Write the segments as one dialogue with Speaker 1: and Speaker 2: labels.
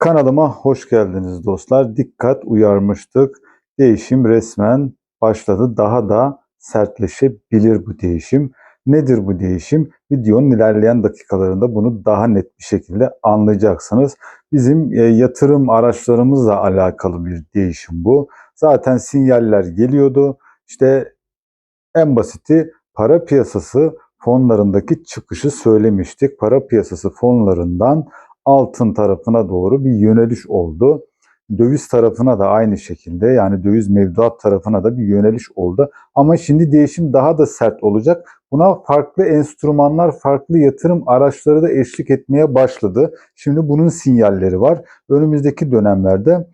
Speaker 1: Kanalıma hoş geldiniz dostlar. Dikkat uyarmıştık. Değişim resmen başladı. Daha da sertleşebilir bu değişim. Nedir bu değişim? Videonun ilerleyen dakikalarında bunu daha net bir şekilde anlayacaksınız. Bizim e, yatırım araçlarımızla alakalı bir değişim bu. Zaten sinyaller geliyordu. İşte en basiti para piyasası fonlarındaki çıkışı söylemiştik. Para piyasası fonlarından altın tarafına doğru bir yöneliş oldu. Döviz tarafına da aynı şekilde yani döviz mevduat tarafına da bir yöneliş oldu. Ama şimdi değişim daha da sert olacak. Buna farklı enstrümanlar, farklı yatırım araçları da eşlik etmeye başladı. Şimdi bunun sinyalleri var. Önümüzdeki dönemlerde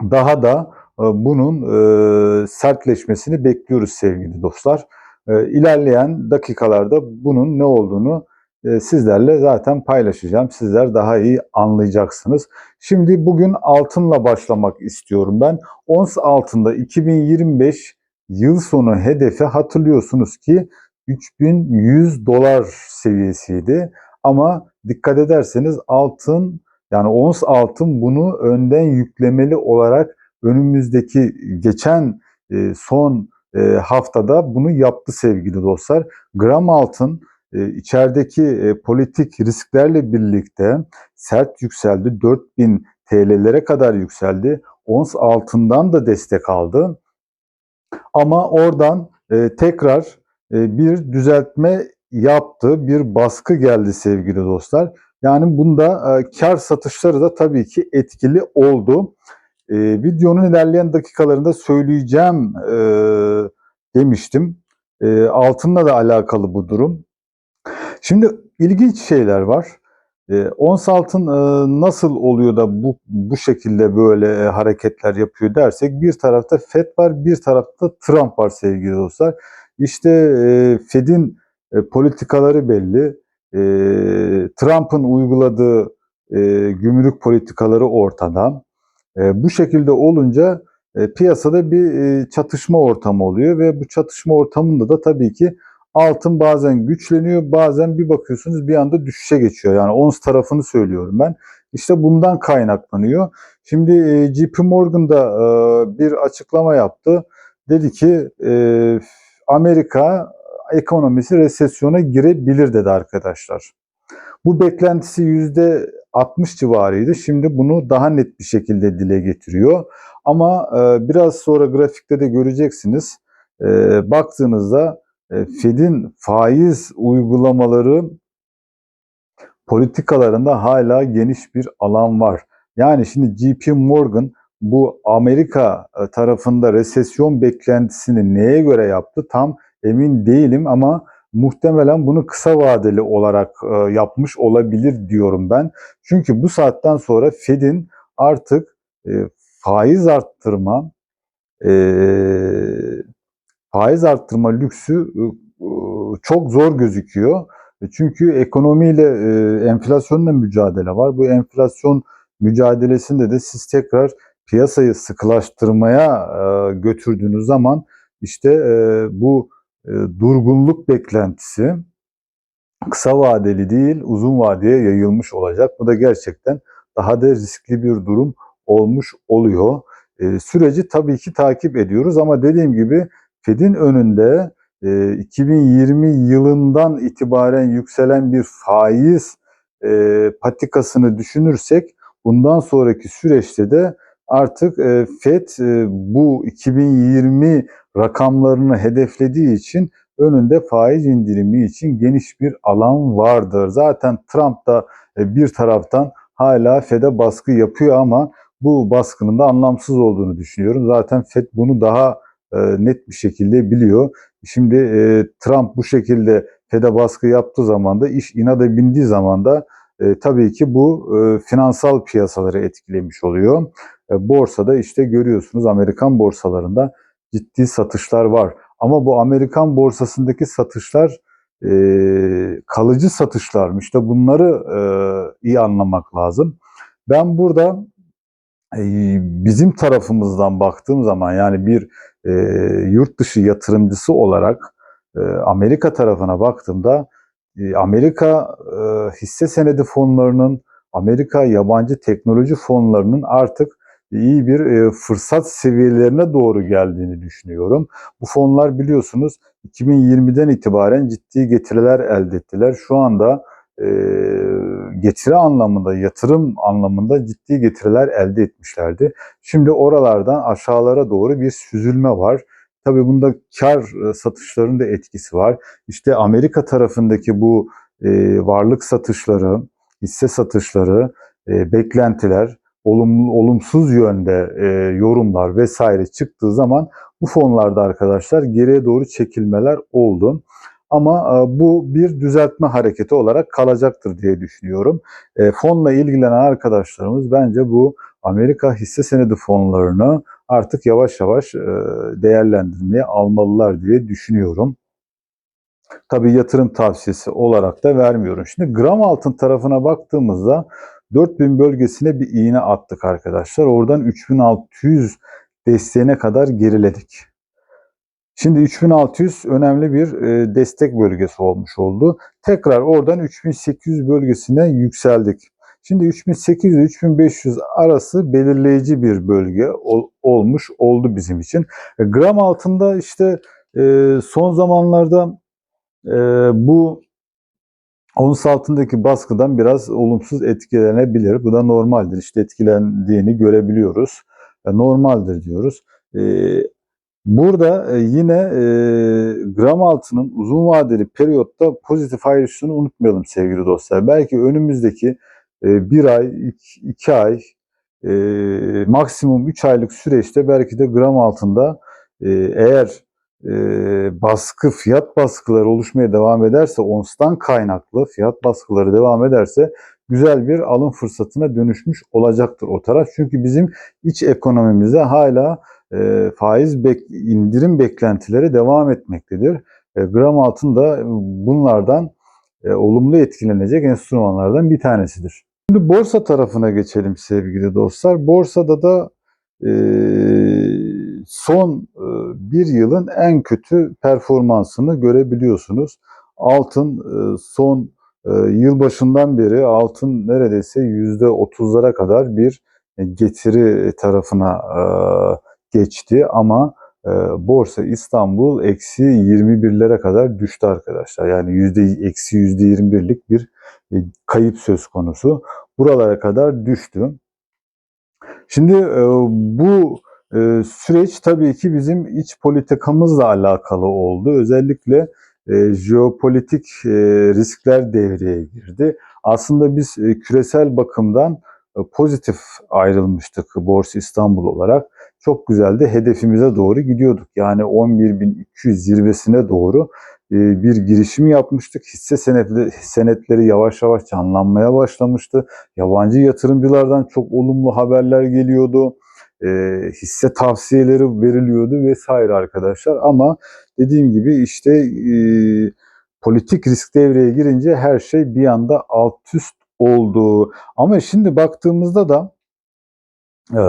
Speaker 1: daha da e, bunun e, sertleşmesini bekliyoruz sevgili dostlar. E, İlerleyen dakikalarda bunun ne olduğunu sizlerle zaten paylaşacağım. Sizler daha iyi anlayacaksınız. Şimdi bugün altınla başlamak istiyorum ben. Ons altında 2025 yıl sonu hedefi hatırlıyorsunuz ki 3100 dolar seviyesiydi. Ama dikkat ederseniz altın yani ons altın bunu önden yüklemeli olarak önümüzdeki geçen e, son e, haftada bunu yaptı sevgili dostlar. Gram altın içerideki e, politik risklerle birlikte sert yükseldi. 4000 TL'lere kadar yükseldi. Ons altından da destek aldı. Ama oradan e, tekrar e, bir düzeltme yaptı. Bir baskı geldi sevgili dostlar. Yani bunda kar satışları da tabii ki etkili oldu. Videonun ilerleyen dakikalarında söyleyeceğim demiştim. E, altınla da alakalı bu durum. Şimdi ilginç şeyler var. E, ons altın e, nasıl oluyor da bu bu şekilde böyle e, hareketler yapıyor dersek bir tarafta Fed var, bir tarafta Trump var sevgili dostlar. İşte e, Fed'in e, politikaları belli. E, Trump'ın uyguladığı e, gümrük politikaları ortada. E, bu şekilde olunca e, piyasada bir e, çatışma ortamı oluyor ve bu çatışma ortamında da tabii ki altın bazen güçleniyor, bazen bir bakıyorsunuz bir anda düşüşe geçiyor. Yani ons tarafını söylüyorum ben. İşte bundan kaynaklanıyor. Şimdi e, JP Morgan da e, bir açıklama yaptı. Dedi ki e, Amerika ekonomisi resesyona girebilir dedi arkadaşlar. Bu beklentisi yüzde 60 civarıydı. Şimdi bunu daha net bir şekilde dile getiriyor. Ama biraz sonra grafikte de göreceksiniz. Baktığınızda Fed'in faiz uygulamaları politikalarında hala geniş bir alan var. Yani şimdi JP Morgan bu Amerika e, tarafında resesyon beklentisini neye göre yaptı tam emin değilim ama muhtemelen bunu kısa vadeli olarak e, yapmış olabilir diyorum ben. Çünkü bu saatten sonra Fed'in artık faiz arttırma, faiz arttırma lüksü ıı, ıı, çok zor gözüküyor. E, çünkü ekonomiyle e, enflasyonla mücadele var. Bu enflasyon mücadelesinde de siz tekrar piyasayı sıkılaştırmaya e, götürdüğünüz zaman işte bu durgunluk beklentisi kısa vadeli değil uzun vadeye yayılmış olacak. Bu da gerçekten daha da riskli bir durum olmuş oluyor. Süreci tabii ki takip ediyoruz ama dediğim gibi Fed'in önünde 2020 e, yılından itibaren yükselen bir faiz e, patikasını düşünürsek bundan sonraki süreçte de artık e, Fed bu 2020 rakamlarını hedeflediği için önünde faiz indirimi için geniş bir alan vardır. Zaten Trump da bir taraftan hala Fed'e baskı yapıyor ama bu baskının da anlamsız olduğunu düşünüyorum. Zaten Fed bunu daha e, net bir şekilde biliyor. Şimdi e, Trump bu şekilde FED'e baskı yaptığı zaman da iş inada bindiği zaman da e, tabii ki bu finansal piyasaları etkilemiş oluyor. Borsada işte görüyorsunuz Amerikan borsalarında ciddi satışlar var. Ama bu Amerikan borsasındaki satışlar e, kalıcı satışlarmış. İşte bunları e, iyi anlamak lazım. Ben burada e, bizim tarafımızdan baktığım zaman yani bir e, yurt dışı yatırımcısı olarak e, Amerika tarafına baktığımda e, Amerika e, hisse senedi fonlarının Amerika yabancı teknoloji fonlarının artık iyi bir e, fırsat seviyelerine doğru geldiğini düşünüyorum. Bu fonlar biliyorsunuz 2020'den itibaren ciddi getiriler elde ettiler. Şu anda e, getiri anlamında, yatırım anlamında ciddi getiriler elde etmişlerdi. Şimdi oralardan aşağılara doğru bir süzülme var. Tabii bunda kar e, satışlarının da etkisi var. İşte Amerika tarafındaki bu e, varlık satışları, hisse satışları, e, beklentiler, olumsuz yönde yorumlar vesaire çıktığı zaman bu fonlarda arkadaşlar geriye doğru çekilmeler oldu. Ama e, bu bir düzeltme hareketi olarak kalacaktır diye düşünüyorum. E, fonla ilgilenen arkadaşlarımız bence bu Amerika hisse senedi fonlarını artık yavaş yavaş e, değerlendirmeye almalılar diye düşünüyorum. Tabii yatırım tavsiyesi olarak da vermiyorum. Şimdi gram altın tarafına baktığımızda 4000 bölgesine bir iğne attık arkadaşlar. Oradan 3600 desteğine kadar geriledik. Şimdi 3600 önemli bir e, destek bölgesi olmuş oldu. Tekrar oradan 3800 bölgesine yükseldik. Şimdi 3800 ile 3500 arası belirleyici bir bölge ol, olmuş oldu bizim için. E, gram altında işte e, son zamanlarda e, bu ons altındaki baskıdan biraz olumsuz etkilenebilir. Bu da normaldir. İşte etkilendiğini görebiliyoruz. E, normaldir diyoruz. E, burada e, yine e, gram altının uzun vadeli periyotta pozitif ayrışını unutmayalım sevgili dostlar. Belki önümüzdeki e, bir ay, iki, ay, e, maksimum üç aylık süreçte belki de gram altında e, eğer e, baskı, fiyat baskıları oluşmaya devam ederse, onstan kaynaklı fiyat baskıları devam ederse güzel bir alım fırsatına dönüşmüş olacaktır o taraf. Çünkü bizim iç ekonomimizde hala e, faiz bek, indirim beklentileri devam etmektedir. E, gram altın da bunlardan e, olumlu etkilenecek enstrümanlardan bir tanesidir. Şimdi borsa tarafına geçelim sevgili dostlar. Borsada da e, son e, bir yılın en kötü performansını görebiliyorsunuz. Altın e, son e, yıl başından beri altın neredeyse yüzde otuzlara kadar bir getiri tarafına geçti ama Borsa İstanbul eksi 21'lere kadar düştü arkadaşlar. Yani yüzde eksi yüzde 21'lik bir kayıp söz konusu. Buralara kadar düştü. Şimdi bu ee, süreç tabii ki bizim iç politikamızla alakalı oldu. Özellikle e, jeopolitik e, riskler devreye girdi. Aslında biz e, küresel bakımdan e, pozitif ayrılmıştık Borsa İstanbul olarak. Çok güzel de hedefimize doğru gidiyorduk. Yani 11.200 zirvesine doğru e, bir girişim yapmıştık. Hisse senetleri, senetleri yavaş yavaş canlanmaya başlamıştı. Yabancı yatırımcılardan çok olumlu haberler geliyordu e, hisse tavsiyeleri veriliyordu vesaire arkadaşlar. Ama dediğim gibi işte e, politik risk devreye girince her şey bir anda alt üst oldu. Ama şimdi baktığımızda da e,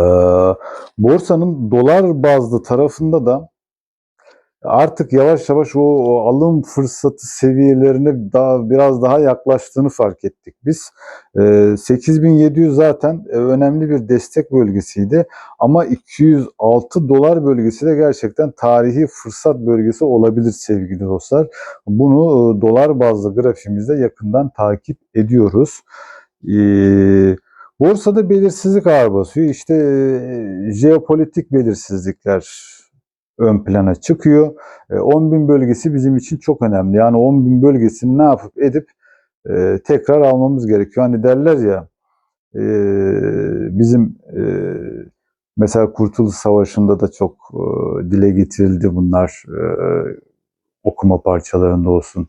Speaker 1: borsanın dolar bazlı tarafında da artık yavaş yavaş o, o alım fırsatı seviyelerine daha biraz daha yaklaştığını fark ettik biz. E, 8700 zaten önemli bir destek bölgesiydi ama 206 dolar bölgesi de gerçekten tarihi fırsat bölgesi olabilir sevgili dostlar. Bunu e, dolar bazlı grafimizde yakından takip ediyoruz. Eee Borsada belirsizlik ağır basıyor. İşte e, jeopolitik belirsizlikler ön plana çıkıyor. 10 e, bin bölgesi bizim için çok önemli. Yani 10 bin bölgesini ne yapıp edip e, tekrar almamız gerekiyor. Hani derler ya bizim mesela Kurtuluş Savaşı'nda da çok dile getirildi bunlar. Okuma parçalarında olsun,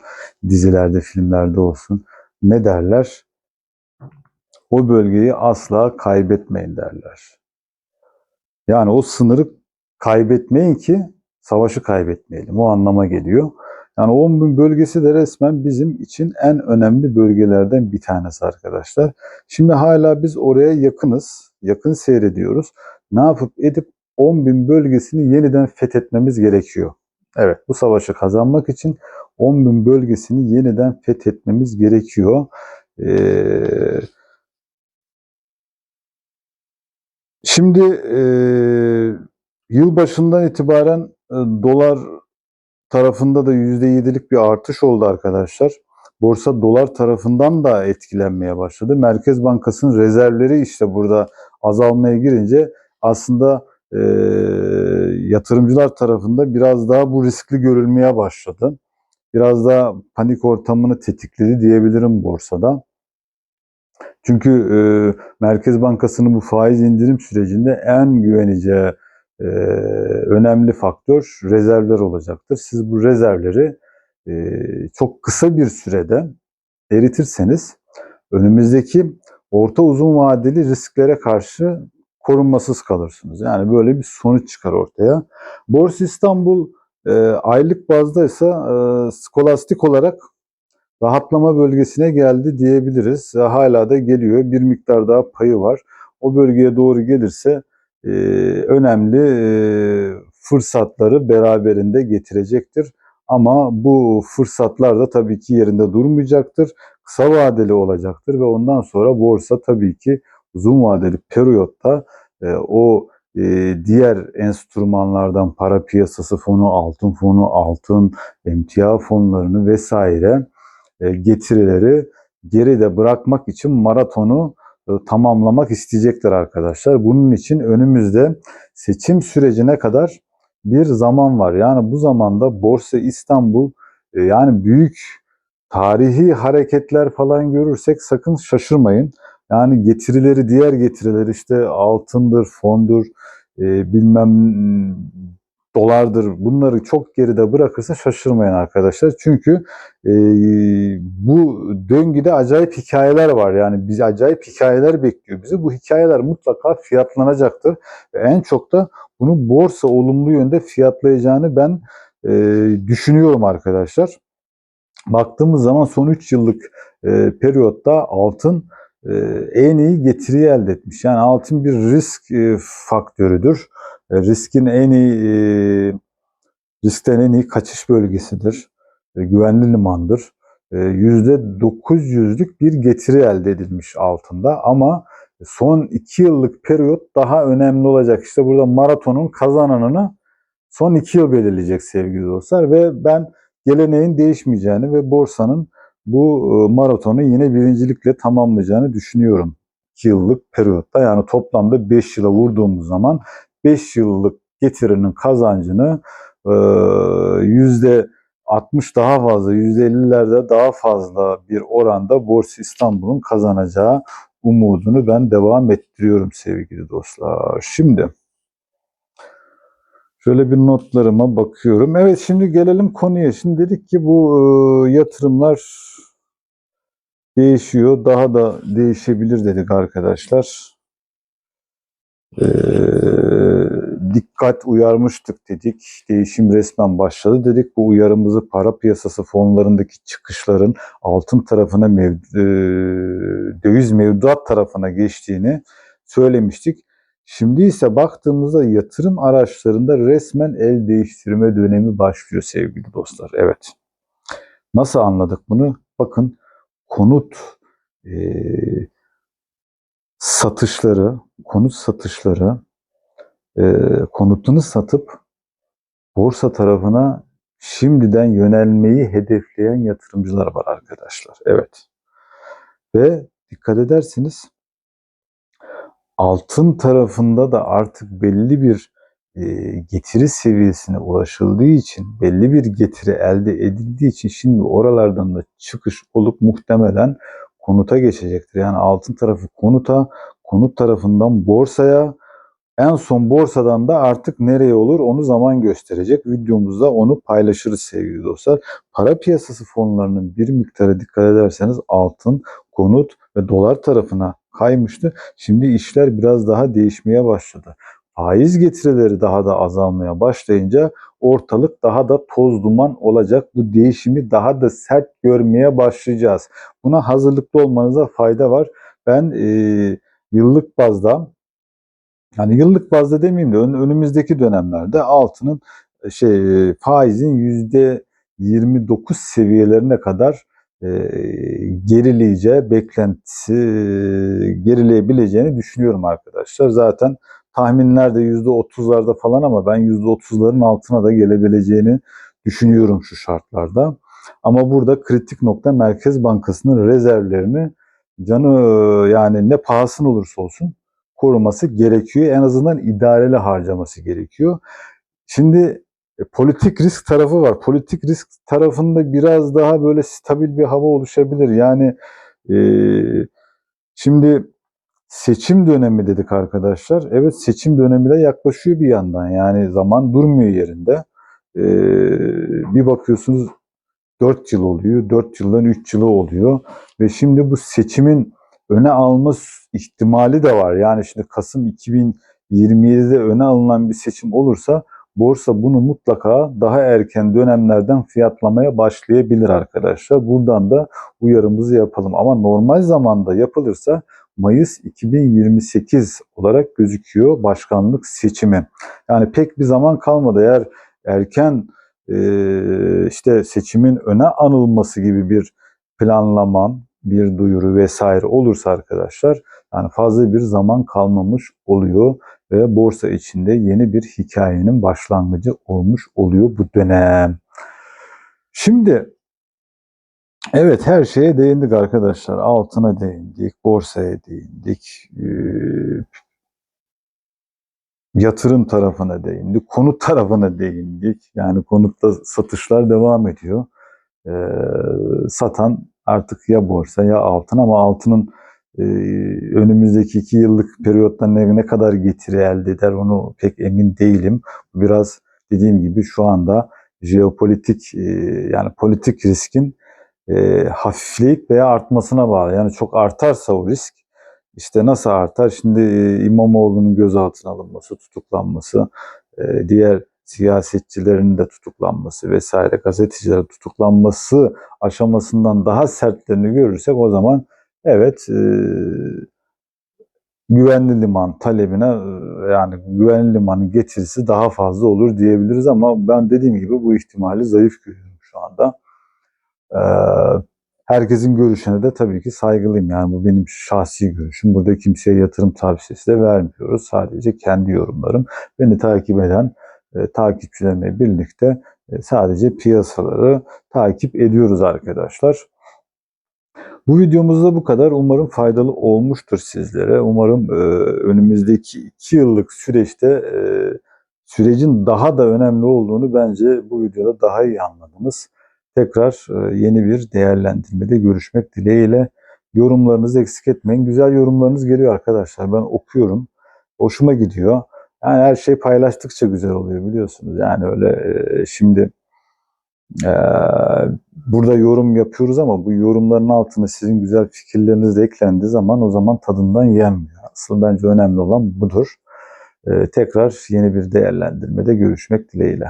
Speaker 1: dizilerde, filmlerde olsun. Ne derler? O bölgeyi asla kaybetmeyin derler. Yani o sınırı kaybetmeyin ki savaşı kaybetmeyelim. O anlama geliyor. Yani 10 bin bölgesi de resmen bizim için en önemli bölgelerden bir tanesi arkadaşlar. Şimdi hala biz oraya yakınız. Yakın seyrediyoruz. Ne yapıp edip 10 bin bölgesini yeniden fethetmemiz gerekiyor. Evet bu savaşı kazanmak için 10 bin bölgesini yeniden fethetmemiz gerekiyor. Ee, Şimdi e, yıl başından itibaren e, dolar tarafında da %7'lik bir artış oldu arkadaşlar. Borsa dolar tarafından da etkilenmeye başladı. Merkez Bankası'nın rezervleri işte burada azalmaya girince aslında e, yatırımcılar tarafında biraz daha bu riskli görülmeye başladı. Biraz daha panik ortamını tetikledi diyebilirim borsada. Çünkü e, Merkez Bankası'nın bu faiz indirim sürecinde en güveneceği e, önemli faktör rezervler olacaktır. Siz bu rezervleri e, çok kısa bir sürede eritirseniz önümüzdeki orta uzun vadeli risklere karşı korunmasız kalırsınız. Yani böyle bir sonuç çıkar ortaya. Borsa İstanbul e, aylık bazda ise e, skolastik olarak rahatlama bölgesine geldi diyebiliriz. Hala da geliyor. Bir miktar daha payı var. O bölgeye doğru gelirse e, önemli e, fırsatları beraberinde getirecektir. Ama bu fırsatlar da tabii ki yerinde durmayacaktır. Kısa vadeli olacaktır ve ondan sonra borsa tabii ki uzun vadeli periyotta e, o e, diğer enstrümanlardan para piyasası fonu, altın fonu, altın, emtia fonlarını vesaire getirileri geride bırakmak için maratonu e, tamamlamak isteyecekler arkadaşlar. Bunun için önümüzde seçim sürecine kadar bir zaman var. Yani bu zamanda Borsa İstanbul e, yani büyük tarihi hareketler falan görürsek sakın şaşırmayın. Yani getirileri, diğer getirileri işte altındır, fondur, e, bilmem dolardır bunları çok geride bırakırsa şaşırmayın arkadaşlar. Çünkü e, bu döngüde acayip hikayeler var. Yani bizi acayip hikayeler bekliyor bizi. Bu hikayeler mutlaka fiyatlanacaktır. Ve en çok da bunu borsa olumlu yönde fiyatlayacağını ben e, düşünüyorum arkadaşlar. Baktığımız zaman son 3 yıllık e, periyotta altın e, en iyi getiriyi elde etmiş. Yani altın bir risk e, faktörüdür. E, riskin en iyi e, riskten en iyi kaçış bölgesidir. E, güvenli limandır. E, %900'lük bir getiri elde edilmiş altında ama son 2 yıllık periyot daha önemli olacak. İşte burada maratonun kazananını son 2 yıl belirleyecek sevgili dostlar ve ben geleneğin değişmeyeceğini ve borsanın bu maratonu yine birincilikle tamamlayacağını düşünüyorum. 2 yıllık periyotta yani toplamda 5 yıla vurduğumuz zaman 5 yıllık getirinin kazancını yüzde 60 daha fazla, %50'lerde daha fazla bir oranda Borsa İstanbul'un kazanacağı umudunu ben devam ettiriyorum sevgili dostlar. Şimdi şöyle bir notlarıma bakıyorum. Evet şimdi gelelim konuya. Şimdi dedik ki bu yatırımlar değişiyor. Daha da değişebilir dedik arkadaşlar. Ee, dikkat uyarmıştık dedik. Değişim resmen başladı dedik. Bu uyarımızı para piyasası fonlarındaki çıkışların altın tarafına mev, e, döviz mevduat tarafına geçtiğini söylemiştik. Şimdi ise baktığımızda yatırım araçlarında resmen el değiştirme dönemi başlıyor sevgili dostlar. Evet. Nasıl anladık bunu? Bakın konut e, satışları, konut satışları e, konutunu satıp borsa tarafına şimdiden yönelmeyi hedefleyen yatırımcılar var arkadaşlar. Evet. Ve dikkat edersiniz altın tarafında da artık belli bir e, getiri seviyesine ulaşıldığı için, belli bir getiri elde edildiği için şimdi oralardan da çıkış olup muhtemelen konuta geçecektir. Yani altın tarafı konuta, konut tarafından borsaya, en son borsadan da artık nereye olur onu zaman gösterecek. Videomuzda onu paylaşırız sevgili dostlar. Para piyasası fonlarının bir miktarı dikkat ederseniz altın, konut ve dolar tarafına kaymıştı. Şimdi işler biraz daha değişmeye başladı. Faiz getirileri daha da azalmaya başlayınca ortalık daha da toz duman olacak. Bu değişimi daha da sert görmeye başlayacağız. Buna hazırlıklı olmanıza fayda var. Ben e, yıllık bazda yani yıllık bazda demeyeyim de önümüzdeki dönemlerde altının şey faizin yüzde 29 seviyelerine kadar e, gerileyeceği beklentisi gerileyebileceğini düşünüyorum arkadaşlar. Zaten tahminler de %30'larda falan ama ben %30'ların altına da gelebileceğini düşünüyorum şu şartlarda. Ama burada kritik nokta Merkez Bankası'nın rezervlerini canı yani ne pahasına olursa olsun koruması gerekiyor. En azından idareli harcaması gerekiyor. Şimdi e, politik risk tarafı var. Politik risk tarafında biraz daha böyle stabil bir hava oluşabilir. Yani e, şimdi seçim dönemi dedik arkadaşlar. Evet seçim dönemi de yaklaşıyor bir yandan. Yani zaman durmuyor yerinde. E, bir bakıyorsunuz 4 yıl oluyor. 4 yıldan 3 yılı oluyor. Ve şimdi bu seçimin öne alma ihtimali de var. Yani şimdi Kasım 2027'de öne alınan bir seçim olursa borsa bunu mutlaka daha erken dönemlerden fiyatlamaya başlayabilir arkadaşlar. Buradan da uyarımızı yapalım. Ama normal zamanda yapılırsa Mayıs 2028 olarak gözüküyor başkanlık seçimi. Yani pek bir zaman kalmadı. Eğer erken e, işte seçimin öne anılması gibi bir planlama, bir duyuru vesaire olursa arkadaşlar yani fazla bir zaman kalmamış oluyor ve borsa içinde yeni bir hikayenin başlangıcı olmuş oluyor bu dönem. Şimdi evet her şeye değindik arkadaşlar. Altına değindik, borsaya değindik, yatırım tarafına değindik, konut tarafına değindik. Yani konutta satışlar devam ediyor. satan artık ya borsa ya altın ama altının e, önümüzdeki iki yıllık periyotta ne, ne kadar getiri elde eder onu pek emin değilim. Biraz dediğim gibi şu anda jeopolitik e, yani politik riskin e, hafifleyip veya artmasına bağlı. Yani çok artarsa o risk işte nasıl artar? Şimdi e, İmamoğlu'nun gözaltına alınması, tutuklanması, e, diğer siyasetçilerin de tutuklanması vesaire gazetecilerin tutuklanması aşamasından daha sertlerini görürsek o zaman evet e, güvenli liman talebine e, yani güvenli limanın getirisi daha fazla olur diyebiliriz ama ben dediğim gibi bu ihtimali zayıf görüyorum şu anda. Ee, herkesin görüşüne de tabii ki saygılıyım. Yani bu benim şahsi görüşüm. Burada kimseye yatırım tavsiyesi de vermiyoruz. Sadece kendi yorumlarım. Beni takip eden e, takipçilerle birlikte e, sadece piyasaları takip ediyoruz arkadaşlar. Bu videomuzda bu kadar. Umarım faydalı olmuştur sizlere. Umarım e, önümüzdeki iki yıllık süreçte e, sürecin daha da önemli olduğunu bence bu videoda daha iyi anladınız. Tekrar e, yeni bir değerlendirmede görüşmek dileğiyle. Yorumlarınızı eksik etmeyin. Güzel yorumlarınız geliyor arkadaşlar. Ben okuyorum. Hoşuma gidiyor. Yani her şey paylaştıkça güzel oluyor biliyorsunuz. Yani öyle e, şimdi e, burada yorum yapıyoruz ama bu yorumların altına sizin güzel fikirleriniz de eklendiği zaman o zaman tadından yenmiyor. Asıl bence önemli olan budur. Tekrar yeni bir değerlendirmede görüşmek dileğiyle.